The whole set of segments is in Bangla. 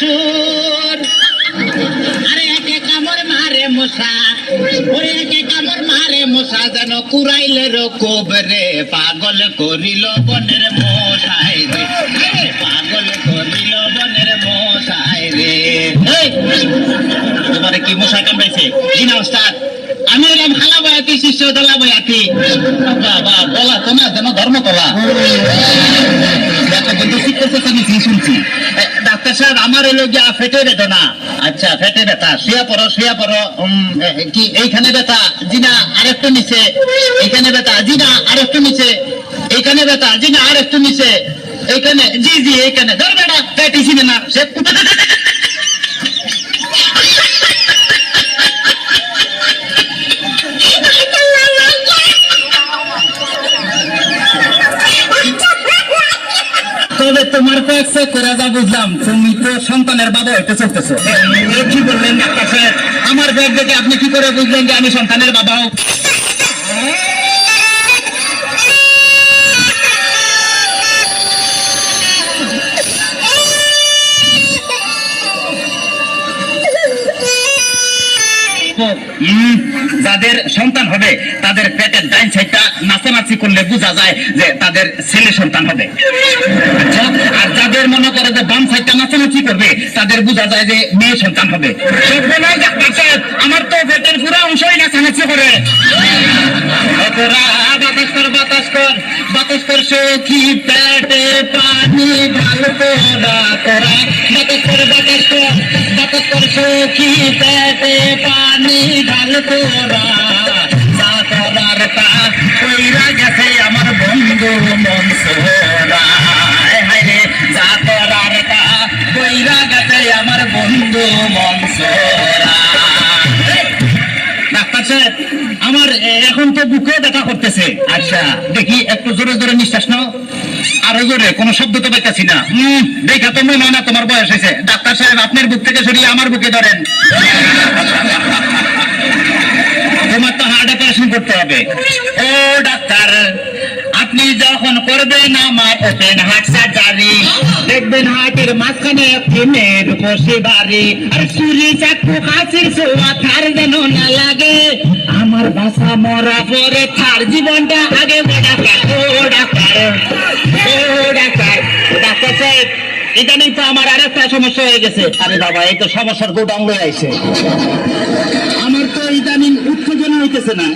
সুর। আরে একে কামড় মারে মশা, ওরে একে কামড় মারে মশা, যেন কুড়াইলের কোবরে পাগল করিল বনের মশাই রে। পাগল করিল বনের মশাই রে। তোমারে কি মশা কামড়াইছে? কি না ওস্তাদ? আমি এলাম হালা বয়াতি শিষ্য দলা বয়াতি বাবা, বলা তো না যেন ধর্মতলা দেখো বন্ধু শিখতেছে আমি শুনছি? ডাক্তার সাহেব, আমার এলো গিয়া ফেটে বেদনা আচ্ছা ফেটে ব্যথা। শুয়া পড়ো শুয়া পড়ো। কি, এইখানে ব্যথা। জিনা আর আরেকটু নিচে। এইখানে ব্যথা। জিনা আর আরেকটু নিচে। এইখানে ব্যথা। জিনা আর আরেকটু নিচে। এইখানে, জি জি, এইখানে। ধর বেড়া চিনে না সে বুঝলাম, তুমি তো সন্তানের বাবা চলতেছো। কি বললেন আমার ব্যাগ দেখে আপনি কি করে বুঝলেন যে আমি সন্তানের বাবা হোক যাদের সন্তান হবে তাদের পেটের ডাইন সাইডটা নাচানাচি করলে বোঝা যায় যে তাদের ছেলে সন্তান হবে। আচ্ছা, আর যাদের মনে করে যে বাম সাইডটা নাচানাচি করবে তাদের বোঝা যায় যে মেয়ে সন্তান হবে। আমার তো পেটের পুরো অংশই নাচানাচি করে। বাতাস কর বাতাস কর বাতাস কর সখী পেটে পানি ভালো তোরা বাতাস কর বাতাস কর কি পেটে পানি ঢাল তোরা কইরা গেছে আমার বন্ধু মন সোরা হায় রে যা করার তা আমার বন্ধু মন সোরা ডাক্তার আমার এখন তো বুকে ব্যথা করতেছে। আচ্ছা দেখি, একটু জোরে জোরে নিঃশ্বাস নাও। আরও জোরে, কোনো শব্দ তো পাইতেছি না। হম, দেখা তো মনে না তোমার বয়স হয়েছে। ডাক্তার সাহেব, আপনার বুক থেকে সরিয়ে আমার বুকে ধরেন। তোমার তো হার্ট অপারেশন করতে হবে। ও, ডাক্তার আপনি যখন করবেন আমার ওপেন হার্ট সার্জারি দেখবেন হার্টের মাঝখানে ফিমের বসে বাড়ি। আর চুরি চাকু কাছের সোয়া থার যেন না লাগে। আমার বাসা মরা পরে থার জীবনটা আগে ডাক্তার, ও ইদানিং তো আমার আরেকটা সমস্যা হয়ে গেছে। আরে বাবা, এই তো সমস্যার গোডাউন হয়ে আইছে। আমার তো হইতেছে না।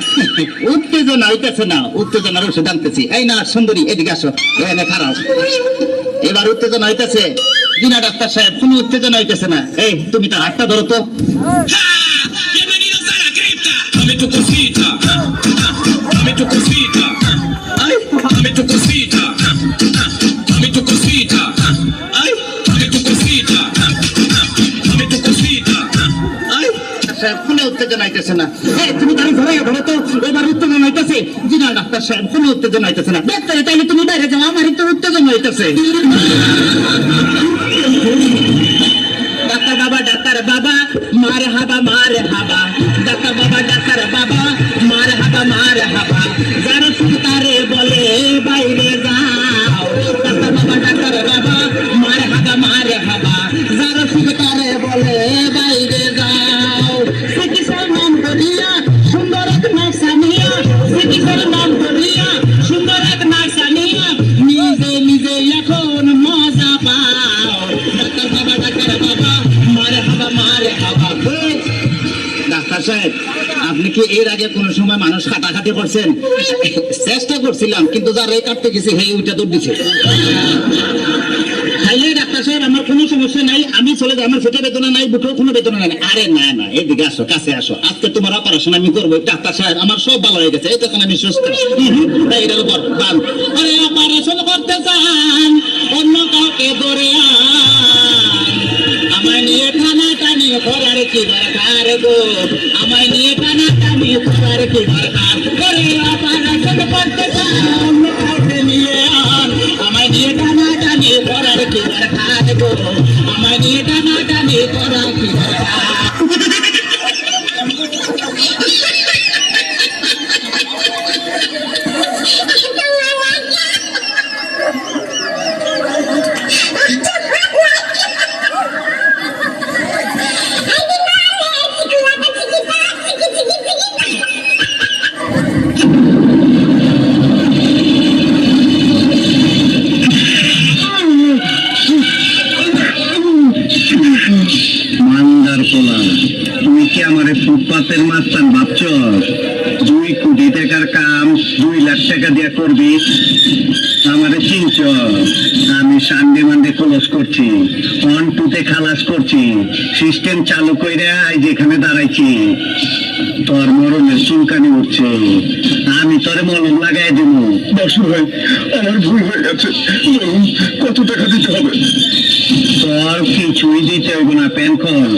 উত্তেজনা হইতেছে না। উত্তেজনার ওষুধ আনতেছি এই না, সুন্দরী, এদিকে আসো। এখানে খারাপ। এবার উত্তেজনা হইতেছে। বিনা ডাক্তার সাহেব, কোনো উত্তেজনা হইতেছে না। এই, তুমি তার হাতটা ধরো তো। সাহেব, কোনো উত্তেজনা তুমি তার ধরে ধরো তো এবার উত্তেজনা হইতেছে জি না ডাক্তার সাহেব কোনো উত্তেজনা হইতেছে না। ডাক্তার তুমি বাইরে যাও আমারই তো উত্তেজনা হইতেছে। ডাক্তার বাবা ডাক্তার বাবা মার হাবা মার হাবা। সুন্দর এক সুন্দর এক এখন মজা পাও। বাবা বাবা, মারে হাবা মারে হাবা। ডাক্তার সাহেব, আপনি কি এর আগে কোন সময় মানুষ কাটাকাটি করছেন? চেষ্টা করছিলাম, কিন্তু যার এই কাটতে গেছে সেই ওইটা দৌড় দিছে। তাইলে ডাক্তার সাহেব আমার কোনো সমস্যা নাই, আমি চলে যাই আমার পেটে বেদনা নাই বুকেও কোনো বেদনা নাই। আরে না না এদিকে আসো কাছে আসো আজকে তোমার অপারেশন আমি করব ডাক্তার সাহেব আমার সব ভালো হয়ে গেছে তখন আমি সুস্থ। তাই এটার অপারেশন করতে চান অন্য কাউকে ধরে। আমায় নিয়ে টানা টানি করার কি দরকার গো? আমায় নিয়ে টানা টানি করার কি দরকার? করে অপারেশন করতে চান Gracias. ফুটপাতের মাস্তান ভাবছ দুই কোটি টাকার কাম দুই লাখ টাকা দিয়া করবি? আমারে চিনছ আমি সানডে মানডে ক্লোজ করছি অন টুতে খালাস করছি সিস্টেম চালু কইরা আজ এখানে দাঁড়াইছি। তোর মরণের চুলকানি উঠছে। আমি তোরে মলম লাগাই দেব বাসু ভাই আমার ভুল হয়ে গেছে। কত টাকা দিতে হবে? তোর কিছুই দিতে হইব না প্যান কল